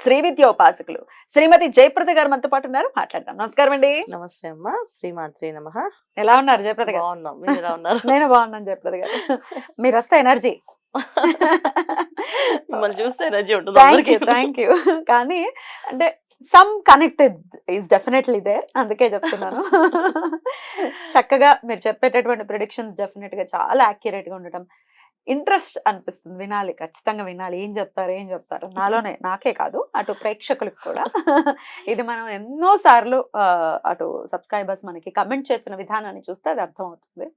Shri Vidya ఉపాసకులు. శ్రీమతి జయప్రద గారు మనతో పాటు ఉన్నారు. మాట్లాడదాం. నమస్కారం అండి. నమస్తే అమ్మా. శ్రీమాత్రి నమ. ఎలా ఉన్నారు జయప్రద గారు? బాగున్నాం. మీరు ఎలా ఉన్నారు? నేను బాగున్నాను జయప్రద గారు. మీరు వస్తే ఎనర్జీ. మిమ్మల్ని చూస్తే ఎనర్జీ ఉంటుంది థ్యాంక్. యూ థ్యాంక్ యూ కానీ అంటే some connected is definitely there అందుకే చెప్తున్నాను. చక్కగా మీరు చెప్పేటటువంటి ప్రిడిక్షన్స్ డెఫినెట్గా చాలా యాక్యురేట్గా ఉండటం. ఇంట్రెస్ట్ అనిపిస్తుంది. వినాలి ఖచ్చితంగా వినాలి. ఏం చెప్తారు ఏం చెప్తారు? నాలోనే నాకే కాదు అటు ప్రేక్షకులకు కూడా. ఇది మనం ఎన్నో సార్లు అటు సబ్స్క్రైబర్స్ మనకి కమెంట్ చేసిన విధానాన్ని చూస్తే అది అర్థమవుతుంది.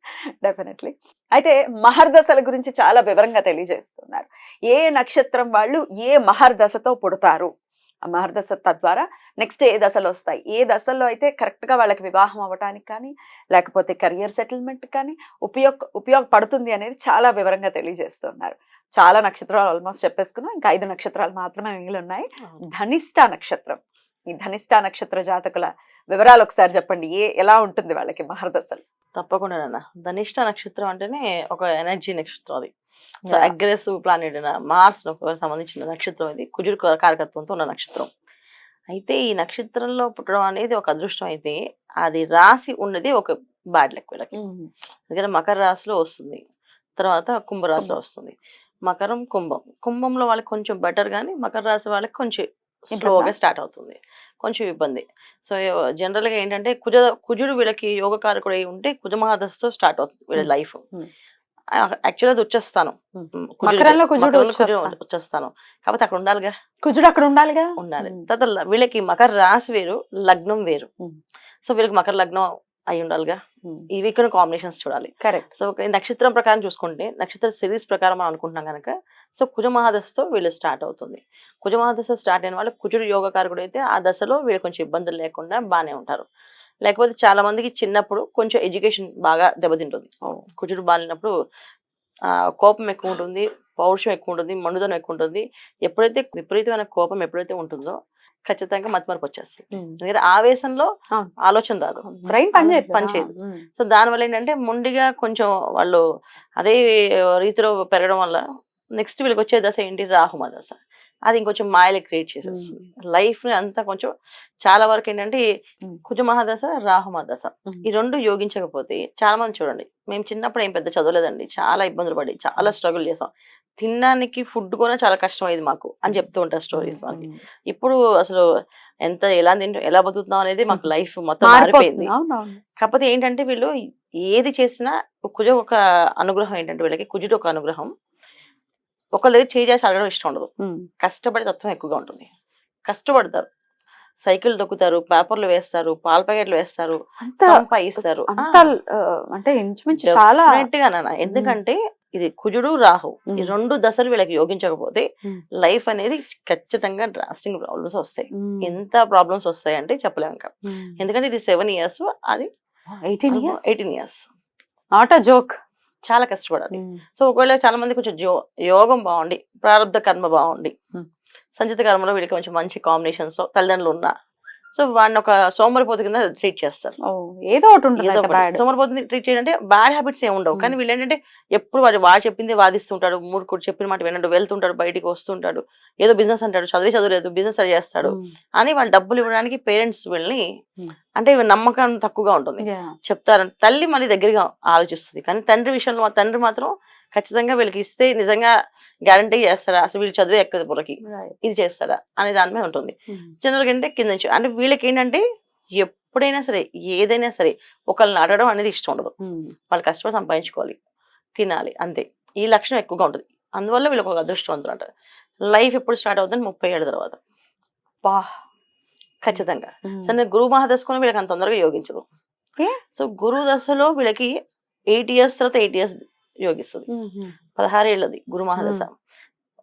డెఫినెట్లీ. అయితే మహర్దశల గురించి చాలా వివరంగా తెలియజేస్తున్నారు. ఏ నక్షత్రం వాళ్ళు ఏ మహర్దశతో పుడతారు? మహర్దశ తద్వారా నెక్స్ట్ ఏ దశలు వస్తాయి? ఏ దశల్లో అయితే కరెక్ట్గా వాళ్ళకి వివాహం అవ్వటానికి కానీ లేకపోతే కెరియర్ సెటిల్మెంట్ కానీ ఉపయోగ ఉపయోగపడుతుంది అనేది చాలా వివరంగా తెలియజేస్తున్నారు. చాలా నక్షత్రాలు ఆల్మోస్ట్ చెప్పేసుకున్నాం. ఇంకా ఐదు నక్షత్రాలు మాత్రమే మిగిలి ఉన్నాయి ధనిష్ట నక్షత్రం. ఈ ధనిష్ట నక్షత్ర జాతకుల వివరాలు ఒకసారి చెప్పండి. ఏ ఎలా ఉంటుంది వాళ్ళకి మహర్దశలు? తప్పకుండా నాన్న. ధనిష్ట నక్షత్రం అంటేనే ఒక ఎనర్జీ నక్షత్రం అది. సో. అగ్రెసివ్ ప్లానెట్ మార్స్ సంబంధించిన నక్షత్రం ఇది. కుజుడు కారకత్వంతో ఉన్న నక్షత్రం. అయితే ఈ నక్షత్రంలో పుట్టడం అనేది ఒక అదృష్టం అయితే అది రాసి ఉన్నది ఒక బ్యాడ్ లెక్ వీళ్ళకి. ఎందుకంటే మకర రాశిలో వస్తుంది. తర్వాత కుంభరాశిలో కుంభం. వస్తుంది. మకరం కుంభం. కుంభంలో వాళ్ళకి కొంచెం బెటర్ కానీ మకర రాశి వాళ్ళకి కొంచెం? స్లోగా స్టార్ట్ అవుతుంది. కొంచెం ఇబ్బంది. సో జనరల్గా ఏంటంటే కుజ కుజుడు వీళ్ళకి యోగ కారకుడు అయి ఉంటే కుజ మహాదశతో స్టార్ట్ అవుతుంది వీళ్ళ. లైఫ్. యాక్చువల్ అది వచ్చేస్తాను. మకరంలో కుజుడు వచ్చేస్తాను. కాకపోతే అక్కడ ఉండాలిగా? కుజుడు అక్కడ ఉండాలిగా? ఉండాలి. తర్వాత వీళ్ళకి మకర రాశి వేరు లగ్నం వేరు. సో వీళ్ళకి మకర లగ్నం అయి ఉండాలిగా? ఇవి ఇక్కడ కాంబినేషన్స్ చూడాలి. కరెక్ట్ సో నక్షత్రం ప్రకారం చూసుకుంటే నక్షత్ర సిరీస్ ప్రకారం మనం అనుకుంటున్నాం కనుక సో కుజ మహాదశతో వీళ్ళు స్టార్ట్ అవుతుంది. కుజ మహాదశ స్టార్ట్ అయిన వాళ్ళు కుజుడు యోగకారకుడు అయితే ఆ దశలో వీళ్ళు కొంచెం ఇబ్బందులు లేకుండా బాగానే ఉంటారు. లేకపోతే చాలా మందికి చిన్నప్పుడు కొంచెం ఎడ్యుకేషన్ బాగా దెబ్బతింటుంది. కుజుడు బాలినప్పుడు ఆ, కోపం ఎక్కువ ఉంటుంది పౌరుషం ఎక్కువ ఉంటుంది మండుదనం ఎక్కువ ఉంటుంది. ఎప్పుడైతే విపరీతమైన కోపం ఎప్పుడైతే ఉంటుందో ఖచ్చితంగా మతిమరపు వచ్చేస్తుంది. ఎందుకంటే ఆవేశంలో. ఆలోచన రాదు. బ్రెయిన్ పనిచేయదు పనిచేయదు. సో దానివల్ల ఏంటంటే మొండిగా కొంచెం వాళ్ళు అదే రీతిలో పెరగడం వల్ల నెక్స్ట్ వీళ్ళకి వచ్చే దశ ఏంటి? రాహుమ దశ. అది ఇంకొంచెం మాయలు క్రియేట్ చేసేస్తుంది. లైఫ్ని అంతా కొంచెం చాలా వరకు ఏంటంటే ఈ Mm. కుజ మహాదశ రాహుమ దశ Mm. ఈ రెండు యోగించకపోతే చాలా మంది చూడండి మేము చిన్నప్పుడు ఏం పెద్ద చదవలేదండి. చాలా ఇబ్బందులు పడి చాలా స్ట్రగుల్ చేసాం. తినడానికి ఫుడ్ కూడా చాలా కష్టం అయ్యేది మాకు అని చెప్తూ ఉంటారు స్టోరీస్ మనకి ఇప్పుడు అసలు ఎంత ఎలా తింటూ ఎలా బతుకుతున్నాం అనేది మాకు లైఫ్ మొత్తం మారిపోయింది. కాకపోతే ఏంటంటే వీళ్ళు ఏది చేసినా కుజ ఒక అనుగ్రహం ఏంటంటే వీళ్ళకి కుజుడు ఒక అనుగ్రహం. ఒకళ్ళ దగ్గర చేయి చేసి అడగడం ఇష్టం ఉండదు. కష్టపడే తత్వం ఎక్కువగా ఉంటుంది. కష్టపడతారు. సైకిల్ దొక్కుతారు పేపర్లు వేస్తారు పాల ప్యాకెట్లు వేస్తారు సంపాదిస్తారు ఆ, అంటే ఇంచుమించు చాలా నాన్న. ఎందుకంటే ఇది కుజుడు రాహు. ఈ. రెండు దశలు వీళ్ళకి యోగించకపోతే. లైఫ్ అనేది ఖచ్చితంగా డ్రాస్టింగ్ ప్రాబ్లమ్స్ వస్తాయి. ఎంత ప్రాబ్లమ్స్ వస్తాయి అంటే చెప్పలేము ఇంకా. ఎందుకంటే ఇది సెవెన్ ఇయర్స్ అది 18 years? Eighteen years not a joke చాలా కష్టపడాలి. సో ఒకవేళ చాలా మంది కొంచెం యోగం బాగుండి ప్రారంభ కర్మ బాగుండి. సంచిత కర్మలో వీళ్ళకి కొంచెం మంచి కాంబినేషన్స్లో తల్లిదండ్రులు ఉన్నా సో వాడిని ఒక సోమరిపోతు కింద ట్రీట్ చేస్తారు. ఏదో ఒకటి ఉంటుంది. సోమరిపోతుని ట్రీట్ చేయడం అంటే బ్యాడ్ హ్యాబిట్స్ ఏమి ఉండవు. కానీ వీళ్ళు ఏంటంటే ఎప్పుడు వాడు వాడు చెప్పింది వాదిస్తుంటాడు. మూడు కూడా చెప్పిన మాట వినడు వెళ్తుంటాడు బయటికి వస్తుంటాడు. ఏదో బిజినెస్ అంటాడు చదివి చదువులేదు బిజినెస్ అది చేస్తాడు. అని వాళ్ళు డబ్బులు ఇవ్వడానికి పేరెంట్స్ వీళ్ళని Hmm. అంటే నమ్మకం తక్కువగా ఉంటుంది. చెప్తారు. తల్లి మళ్ళీ దగ్గరగా ఆలోచిస్తుంది. కానీ తండ్రి విషయంలో మా తండ్రి మాత్రం ఖచ్చితంగా వీళ్ళకి ఇస్తే నిజంగా గ్యారంటీ చేస్తారా అసలు వీళ్ళు చదివే ఎక్కదు బుర్రకి. ఇది చేస్తారా అనే దాని మీద ఉంటుంది. జనరల్గా అంటే కింద నుంచి. అంటే వీళ్ళకి ఏంటంటే ఎప్పుడైనా సరే ఏదైనా సరే ఒకళ్ళని అడగడం అనేది ఇష్టం ఉండదు. వాళ్ళు కష్టపడి సంపాదించుకోవాలి తినాలి అంతే. ఈ లక్షణం ఎక్కువగా ఉంటుంది. అందువల్ల వీళ్ళకి ఒక అదృష్టవంతులు అంటారు. లైఫ్ ఎప్పుడు స్టార్ట్ అవుతుంది ముప్పై ఏళ్ళ తర్వాత. బా ఖచ్చితంగా. సరే గురు మహాదశ కూడా వీళ్ళకి అంత తొందరగా యోగించదు? సో గురువు దశలో వీళ్ళకి ఎయిట్ ఇయర్స్ తర్వాత ఎయిట్ ఇయర్స్ యోగిస్తుంది. పదహారు ఏళ్ళది గురు మహాదశ.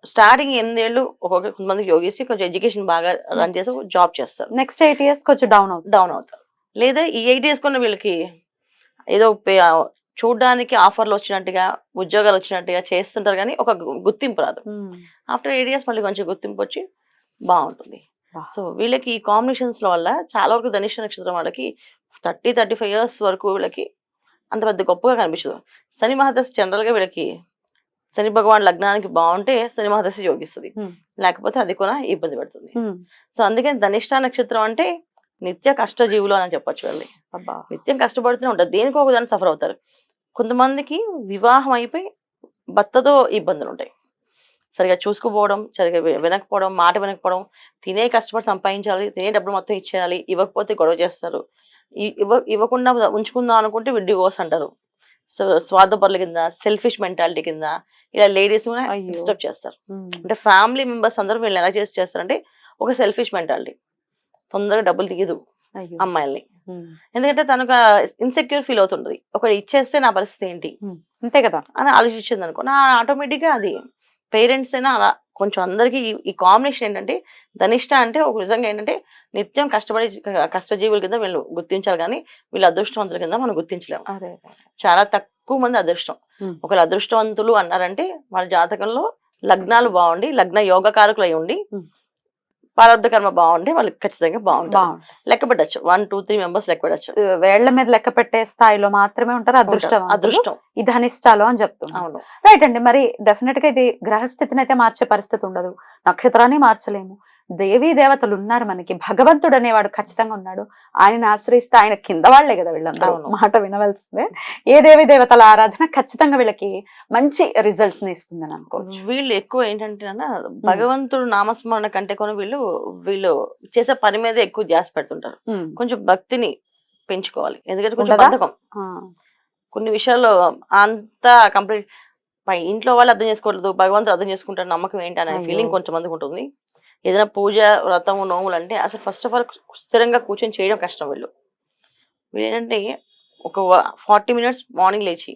స్టార్టింగ్ ఎనిమిదేళ్ళు ఒక్కొక్క కొంతమందికి యోగిస్తే కొంచెం ఎడ్యుకేషన్ బాగా రన్ చేసి జాబ్ చేస్తారు. నెక్స్ట్ ఎయిట్ ఇయర్స్ కొంచెం డౌన్ అవుతుంది డౌన్ అవుతారు. లేదా ఈ ఎయిట్ ఇయర్స్ కొన్న వీళ్ళకి ఏదో చూడ్డానికి ఆఫర్లు వచ్చినట్టుగా ఉద్యోగాలు వచ్చినట్టుగా చేస్తుంటారు కానీ ఒక గుర్తింపు రాదు. ఆఫ్టర్ ఎయిట్ ఇయర్స్ మళ్ళీ కొంచెం గుర్తింపు వచ్చి బాగుంటుంది. సో వీళ్ళకి ఈ కాంబినేషన్స్ వల్ల చాలా వరకు ధనిష్ట నక్షత్రం వాళ్ళకి థర్టీ థర్టీ ఫైవ్ ఇయర్స్ వరకు వీళ్ళకి అంత పెద్ద గొప్పగా కనిపించదు. శని మహాదశ జనరల్గా వీళ్ళకి శని భగవాన్ లగ్నానికి బాగుంటే శని మహాదశ యోగిస్తుంది. లేకపోతే అది కూడా ఇబ్బంది పెడుతుంది. సో అందుకని ధనిష్ట నక్షత్రం అంటే నిత్య కష్టజీవులు అని చెప్పొచ్చు వెళ్ళి అబ్బా! నిత్యం కష్టపడుతూనే ఉంటారు. దేనికో ఒక దాన్ని సఫర్ అవుతారు. కొంతమందికి వివాహం అయిపోయి భర్తతో ఇబ్బందులు ఉంటాయి. సరిగా చూసుకోపోవడం సరిగా వినకపోవడం మాట వినకపోవడం తినే కష్టపడి సంపాదించాలి తినే డబ్బులు మొత్తం ఇచ్చేయాలి ఇవ్వకపోతే గొడవ చేస్తారు. ఇవ్వ ఇవ్వకుండా ఉంచుకుందాం అనుకుంటే డివోర్స్ అంటారు. స్వార్థపరుల కింద సెల్ఫిష్ మెంటాలిటీ కింద ఇలా లేడీస్ కూడా. డిస్టర్బ్ చేస్తారు. అంటే ఫ్యామిలీ మెంబర్స్ అందరూ వీళ్ళు ఎలా చేసి చేస్తారంటే ఒక సెల్ఫిష్ మెంటాలిటీ తొందరగా డబ్బులు తీయదు అమ్మాయిల్ని. ఎందుకంటే తనకు ఇన్సెక్యూర్ ఫీల్ అవుతుంటది. ఒకటి ఇచ్చేస్తే నా పరిస్థితి ఏంటి? అంతే కదా! అని ఆలోచించింది అనుకో నా ఆటోమేటిక్గా అది. పేరెంట్స్ అయినా అలా కొంచెం అందరికి ఈ- కాంబినేషన్ ఏంటంటే ధనిష్ట అంటే ఒక నిజంగా ఏంటంటే నిత్యం కష్టపడి కష్టజీవుల కింద వీళ్ళు గుర్తించాలి కానీ వీళ్ళు అదృష్టవంతుల కింద మనం గుర్తించలేము. చాలా తక్కువ మంది అదృష్టం. ఒకవేళ అదృష్టవంతులు అన్నారంటే వాళ్ళ జాతకంలో లగ్నాలు బాగుండి లగ్న యోగకారకులు అయి ఉండి. ప్రారంభ కర్మ బాగుంటే వాళ్ళకి ఖచ్చితంగా బాగుంటుంది లెక్క పెట్టచ్చు వన్ టూ త్రీ మెంబర్స్ లెక్క పెట్టచ్చు వేళ్ళ మీద లెక్క పెట్టే స్థాయిలో మాత్రమే ఉంటారు అదృష్టం అదృష్టం. ఈ ధనిష్టాలు అని చెప్తున్నా అవును. రైట్ అండి. మరి డెఫినెట్గా ఇది గ్రహస్థితిని అయితే మార్చే పరిస్థితి ఉండదు. నక్షత్రాన్ని మార్చలేము. దేవీ దేవతలు ఉన్నారు మనకి. భగవంతుడు అనేవాడు ఖచ్చితంగా ఉన్నాడు. ఆయన ఆశ్రయిస్తే ఆయన కింద వాళ్ళే కదా వీళ్ళందరూ. మాట వినవలసిందే. ఏ దేవీ దేవతల ఆరాధన ఖచ్చితంగా వీళ్ళకి మంచి రిజల్ట్స్ని ఇస్తుందని అనుకోవచ్చు. వీళ్ళు ఎక్కువ ఏంటంటే అన్న భగవంతుడు నామస్మరణ కంటే కూడా వీళ్ళు వీళ్ళు చేసే పని మీద ఎక్కువ ధ్యాస పెడుతుంటారు. ఉమ్. కొంచెం భక్తిని పెంచుకోవాలి. ఎందుకంటే కొంచెం? బద్ధకం. కొన్ని విషయాల్లో అంతా కంప్లీట్ ఇంట్లో వాళ్ళు అర్థం చేసుకోవట్లేదు భగవంతుడు అర్థం చేసుకుంటారు నమ్మకం ఏంటి అనే. ఫీలింగ్ కొంచెం మందికి ఉంటుంది. ఏదైనా పూజ వ్రతము నోములు అంటే అసలు ఫస్ట్ ఆఫ్ ఆల్ స్థిరంగా కూర్చొని చేయడం కష్టం వీళ్ళు. వీళ్ళు ఏంటంటే ఒక ఫార్టీ మినిట్స్ మార్నింగ్ లేచి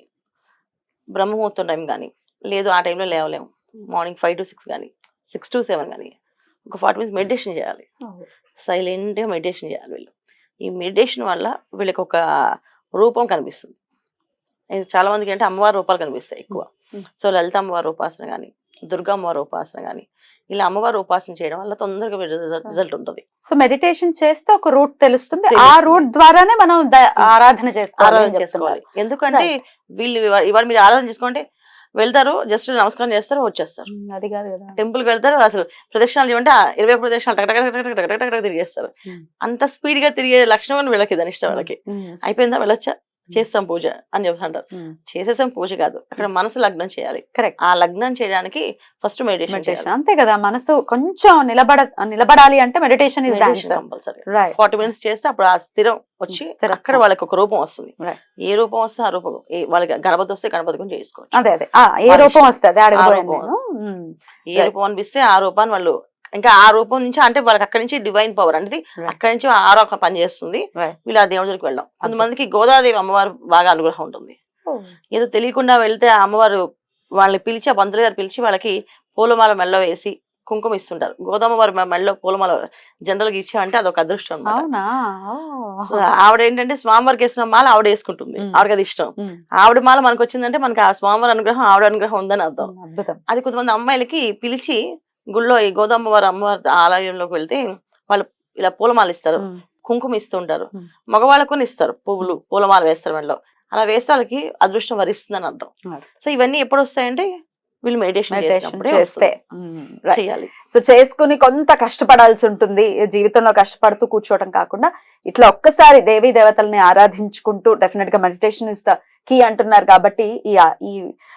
బ్రహ్మముహూర్తం టైం కానీ లేదు ఆ టైంలో లేవలేము. మార్నింగ్ ఫైవ్ టు సిక్స్ కానీ సిక్స్ టు సెవెన్ కానీ ఒక ఫార్టీ మినిట్స్ మెడిటేషన్ చేయాలి. సైలెంట్గా మెడిటేషన్ చేయాలి వీళ్ళు. ఈ మెడిటేషన్ వల్ల వీళ్ళకి ఒక రూపం కనిపిస్తుంది. చాలా మందికి అంటే అమ్మవారి రూపాలు కనిపిస్తాయి ఎక్కువ. సో లలిత అమ్మవారి ఉపాసన కానీ దుర్గా అమ్మవారి ఉపాసన కానీ ఇలా అమ్మవారి ఉపాసన చేయడం వల్ల తొందరగా రిజల్ట్ ఉంటుంది. సో మెడిటేషన్ చేస్తే ఒక రూట్ తెలుస్తుంది. ఆ. రూట్ ద్వారానే మనం ఆరాధన ఆరాధన చేసుకోవాలి. ఎందుకంటే వీళ్ళు ఇవా- ఇవాళ మీరు ఆరాధన చేసుకుంటే వెళ్తారు జస్ట్ నమస్కారం చేస్తారు వచ్చేస్తారు. అది కాదు కదా. టెంపుల్కి వెళ్తారు అసలు ప్రదక్షిణాలు ఆ ఇరవై ప్రదక్షిణాలు తిరిగేస్తారు. అంత స్పీడ్గా తిరిగే లక్షణం వీళ్ళకి ధనిష్ట వాళ్ళకి. అయిపోయిందా వెళ్ళొచ్చా? చేస్తాం పూజ అని చెప్తుంటారు. చేసేసాం పూజ కాదు అక్కడ మనసు లగ్నం చేయాలి. Correct. ఆ లగ్నం చేయడానికి ఫస్ట్ మెడిటేషన్ అంతే కదా మనసు కొంచెం నిలబడ నిలబడాలి అంటే meditation is compulsory right forty minutes చేస్తే అప్పుడు ఆ స్థిరం వచ్చి అక్కడ వాళ్ళకి ఒక రూపం వస్తుంది. ఏ రూపం వస్తే ఆ రూపం వాళ్ళకి గణపతి వస్తే గణపతి కూడా చేసుకోవచ్చు. అదే అదే. ఏ రూపం. వస్తుంది ఉమ్, ఏ. రూపం అనిపిస్తే ఆ రూపాన్ని వాళ్ళు ఇంకా ఆ రూపం నుంచి అంటే వాళ్ళకి అక్కడి నుంచి డివైన్ పవర్ అనేది. అక్కడి నుంచి ఆ రూపం పనిచేస్తుంది. వీళ్ళు ఆ దేవుడి దగ్గరికి వెళ్ళడం. కొంతమందికి గోదాదేవి అమ్మవారు బాగా అనుగ్రహం ఉంటుంది. ఏదో తెలియకుండా వెళ్తే ఆ అమ్మవారు వాళ్ళని పిలిచి ఆ పంతులు గారు పిలిచి వాళ్ళకి పూలమాల మెల్ల వేసి కుంకుమ ఇస్తుంటారు. గోదామ వారి మెళ్ళలో పూలమాల జనరల్గా ఇచ్చామంటే అదొక అదృష్టం ఆవిడ ఏంటంటే స్వామివారికి వేసిన మాల ఆవిడ వేసుకుంటుంది. Mm. ఆవిడకి అది ఇష్టం. ఉమ్, ఆవిడ మాల మనకు వచ్చిందంటే మనకి ఆ స్వామివారి అనుగ్రహం ఆవిడ అనుగ్రహం ఉందని అర్థం. అద్భుతం. అది కొంతమంది అమ్మాయిలకి పిలిచి గుళ్ళో ఈ గోదామ్మ వారి అమ్మవారి ఆలయంలోకి వెళ్తే వాళ్ళు ఇలా పూలమాల ఇస్తారు. కుంకుమ ఇస్తుంటారు. మగవాళ్ళకు ఇస్తారు పువ్వులు పూలమాల వేస్తారు మెడలో. అలా వేస్తే వాళ్ళకి అదృష్టం వరిస్తుందని అర్థం. సో ఇవన్నీ ఎప్పుడు వస్తాయంటే వీళ్ళు మెడిటేషన్ చేస్తే. Right. చేయాలి. సో చేసుకుని కొంత కష్టపడాల్సి ఉంటుంది. జీవితంలో కష్టపడుతూ కూర్చోవడం కాకుండా ఇట్లా ఒక్కసారి దేవీ దేవతల్ని ఆరాధించుకుంటూ డెఫినెట్గా మెడిటేషన్ ఇస్ ద కీ అంటున్నారు కాబట్టి ఈ ఈ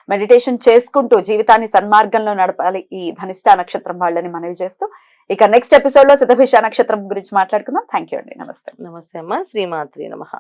మెడిటేషన్ చేసుకుంటూ జీవితాన్ని సన్మార్గంలో నడపాలి ఈ ధనిష్ట నక్షత్రం వాళ్ళని మనవి చేస్తూ. ఇక నెక్స్ట్ ఎపిసోడ్లో సిద్ధభిష నక్షత్రం గురించి మాట్లాడుకుందాం. థ్యాంక్ యూ అండి. నమస్తే. నమస్తే అమ్మ. శ్రీమాత్రి నమః.